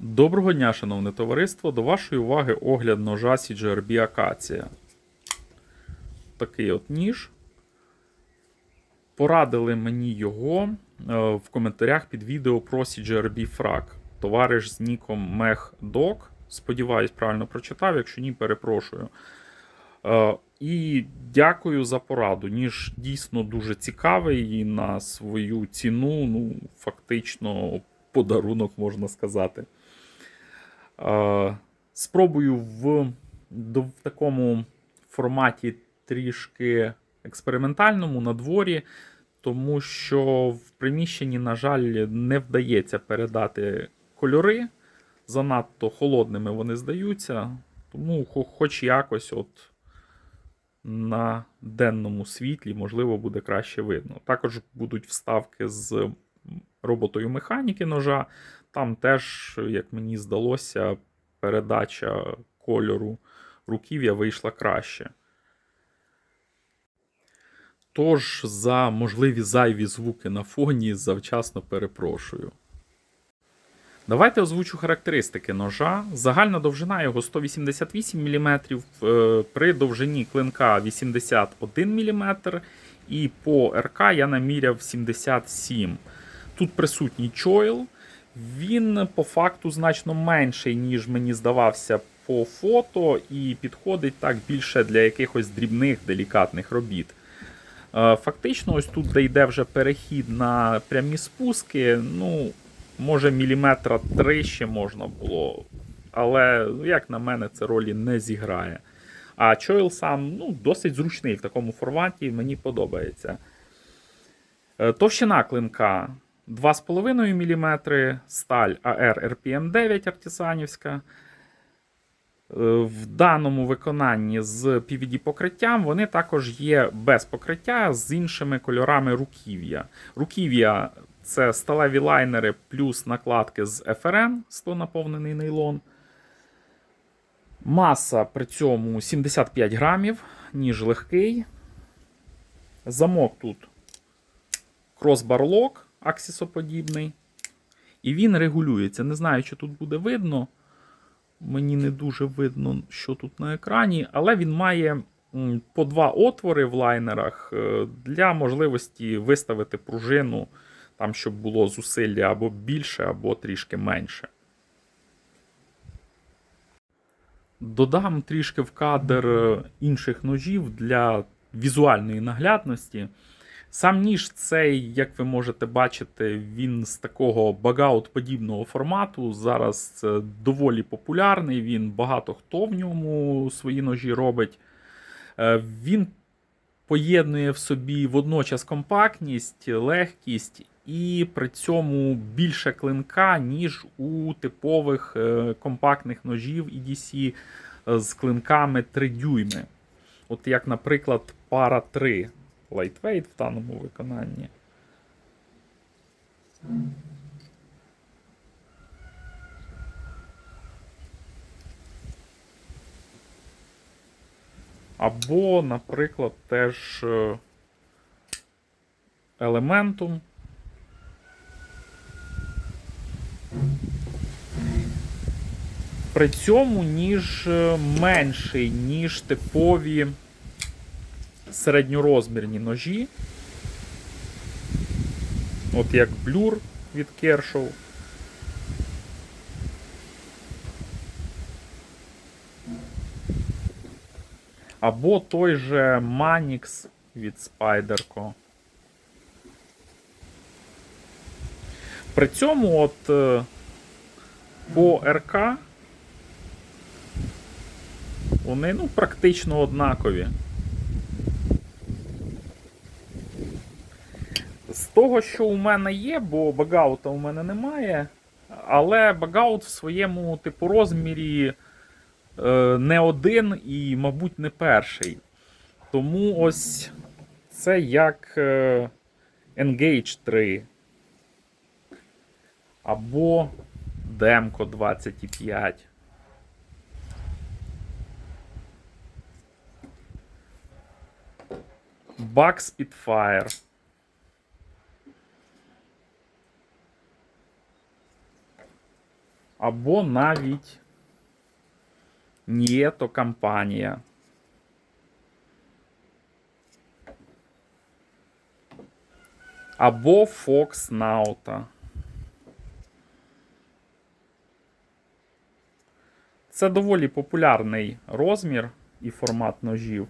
Доброго дня, шановне товариство. До вашої уваги огляд ножа CGRB Акація. Такий от ніж. Порадили мені його е, в коментарях під відео про CGRB Frag. Товариш з ніком MechDog. Сподіваюсь, правильно прочитав. Якщо ні, перепрошую. Е, І дякую за пораду. Ніж дійсно дуже цікавий і на свою ціну, ну, фактично, подарунок можна сказати. Е, Спробую в, в такому форматі трішки експериментальному на дворі, тому що в приміщенні, на жаль, не вдається передати кольори. Занадто холодними вони здаються. Тому хоч якось от на денному світлі, можливо, буде краще видно. Також будуть вставки з роботою механіки ножа. Там теж, як мені здалося, передача кольору руків'я вийшла краще. Тож, за можливі зайві звуки на фоні завчасно перепрошую. Давайте озвучу характеристики ножа. Загальна довжина його 188 мм, е, при довжині клинка 81 мм, і по РК я наміряв 77 Тут присутній чойл. Він по факту значно менший, ніж мені здавався по фото, і підходить так більше для якихось дрібних делікатних робіт. Е, Фактично, ось тут, де йде вже перехід на прямі спуски, ну, може, міліметра три ще можна було. Але, як на мене, це ролі не зіграє. А Чойл сам ну, досить зручний в такому форматі, мені подобається. Е, Товщина клинка 2,5 мм, сталь AR RPM 9 артисанівська. Е, В даному виконанні з PVD покриттям вони також є без покриття з іншими кольорами руків'я. Руків'я це сталеві лайнери плюс накладки з FRN, 100 наповнений нейлон. Маса при цьому 75 грамів, ніж легкий. Замок тут кросбар-лок аксісоподібний. І він регулюється. Не знаю, чи тут буде видно. Мені не дуже видно, що тут на екрані, але він має по два отвори в лайнерах е, для можливості виставити пружину, там, щоб було зусилля або більше, або трішки менше. Додам трішки в кадр е, інших ножів для візуальної наглядності. Сам ніж цей, як ви можете бачити, він з такого багаут-подібного формату. Зараз це доволі популярний. Він багато хто в ньому свої ножі робить. Е, Він поєднує в собі водночас компактність, легкість і при цьому більше клинка, ніж у типових е, компактних ножів EDC з клинками 3 дюйми. От як, наприклад, пара 3 Lightweight в даному виконанні. Або, наприклад, теж е, Elementum. При цьому ніж е, менший, ніж типові середньорозмірні ножі. От як блюр від Kershaw. Або той же Manix від Spyderco. При цьому от е, по РК вони ну, практично однакові. Того, що у мене є, бо багаута у мене немає, але багаут в своєму типу розмірі е, не один і, мабуть, не перший. Тому ось це як е, Engage 3 або Demco 25. Bug Spitfire. Або навіть Нієто компанія. Або Fox Nauta. Це доволі популярний розмір і формат ножів.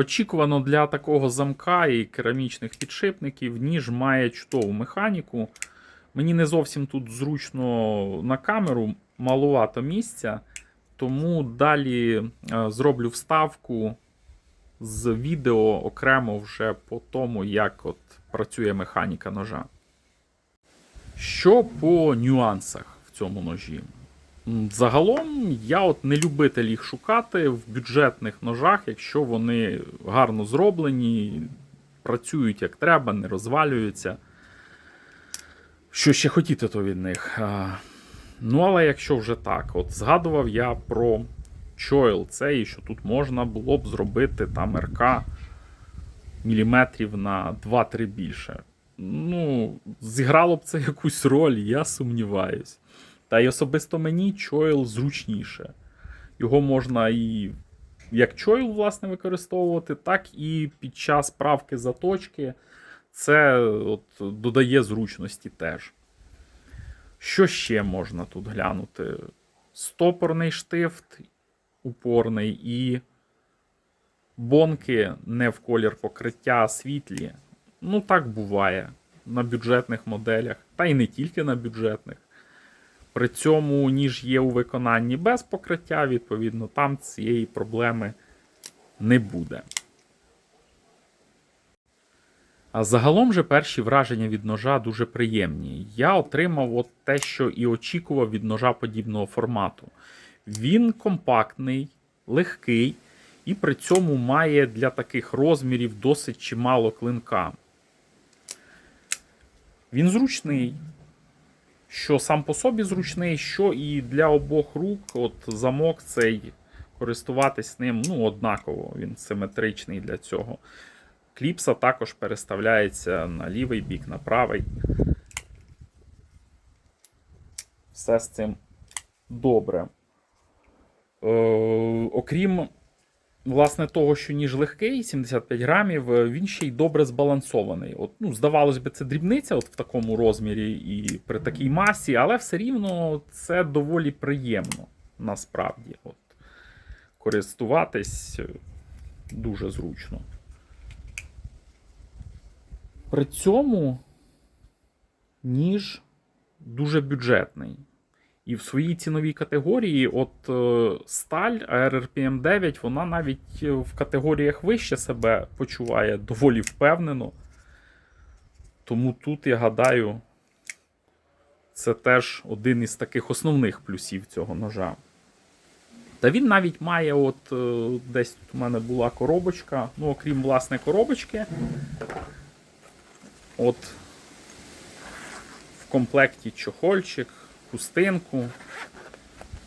Очікувано для такого замка і керамічних підшипників, ніж має чудову механіку. Мені не зовсім тут зручно на камеру, малувато місця, тому далі е, зроблю вставку з відео окремо вже по тому, як от працює механіка ножа. Що по нюансах в цьому ножі? Загалом я от не любитель їх шукати в бюджетних ножах, якщо вони гарно зроблені, працюють як треба, не розвалюються. Що ще хотіти то від них? Ну, але якщо вже так, от згадував я про Choil цей, що тут можна було б зробити там РК міліметрів на 2-3 більше. Ну, зіграло б це якусь роль, я сумніваюсь. Та й особисто мені Choil зручніше. Його можна і як Choil, власне, використовувати, так і під час правки заточки. Це от, додає зручності теж. Що ще можна тут глянути? Стопорний штифт упорний і бонки не в колір покриття, а світлі. Ну, так буває на бюджетних моделях, та й не тільки на бюджетних. При цьому, ніж є у виконанні без покриття, відповідно, там цієї проблеми не буде. А загалом же перші враження від ножа дуже приємні. Я отримав от те, що і очікував від ножа подібного формату. Він компактний, легкий і при цьому має для таких розмірів досить чимало клинка. Він зручний. Що сам по собі зручний, що і для обох рук, от замок цей користуватись ним ну, однаково, він симетричний для цього. Кліпса також переставляється на лівий бік, на правий. Все з цим добре. Е, окрім власне того, що ніж легкий, 75 грамів, е, він ще й добре збалансований. От, ну, Здавалось би, це дрібниця от в такому розмірі і при такій масі, але все рівно це доволі приємно насправді. От, Користуватись е, дуже зручно. При цьому ніж дуже бюджетний. І в своїй ціновій категорії, от е, сталь ARRPM 9, вона навіть е, в категоріях вище себе почуває доволі впевнено. Тому тут, я гадаю, це теж один із таких основних плюсів цього ножа. Та він навіть має, от е, десь тут у мене була коробочка, ну, окрім власне коробочки. От в комплекті чохольчик, хустинку.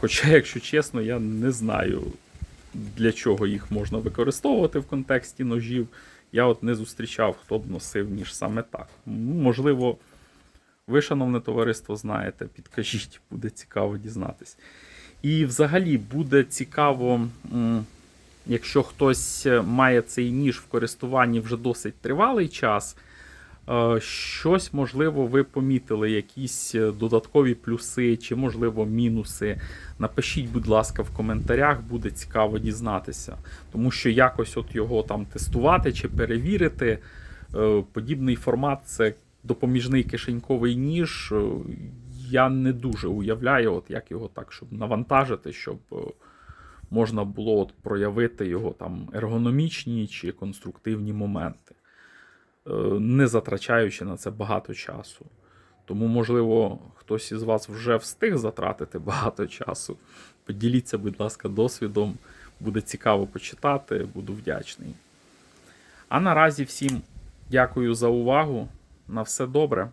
Хоча, якщо чесно, я не знаю, для чого їх можна використовувати в контексті ножів. Я от не зустрічав, хто б носив ніж саме так. Можливо, ви, шановне товариство, знаєте, підкажіть, буде цікаво дізнатись. І взагалі буде цікаво, якщо хтось має цей ніж в користуванні вже досить тривалий час. Е, Щось, можливо, ви помітили, якісь е, додаткові плюси чи, можливо, мінуси. Напишіть, будь ласка, в коментарях, буде цікаво дізнатися. Тому що якось от його там тестувати чи перевірити. е, Подібний формат це допоміжний кишеньковий ніж. Я не дуже уявляю, от як його так, щоб навантажити, щоб можна було от проявити його там ергономічні чи конструктивні моменти, не затрачаючи на це багато часу. Тому, можливо, хтось із вас вже встиг затратити багато часу. Поділіться, будь ласка, досвідом. Буде цікаво почитати, буду вдячний. А наразі всім дякую за увагу. На все добре.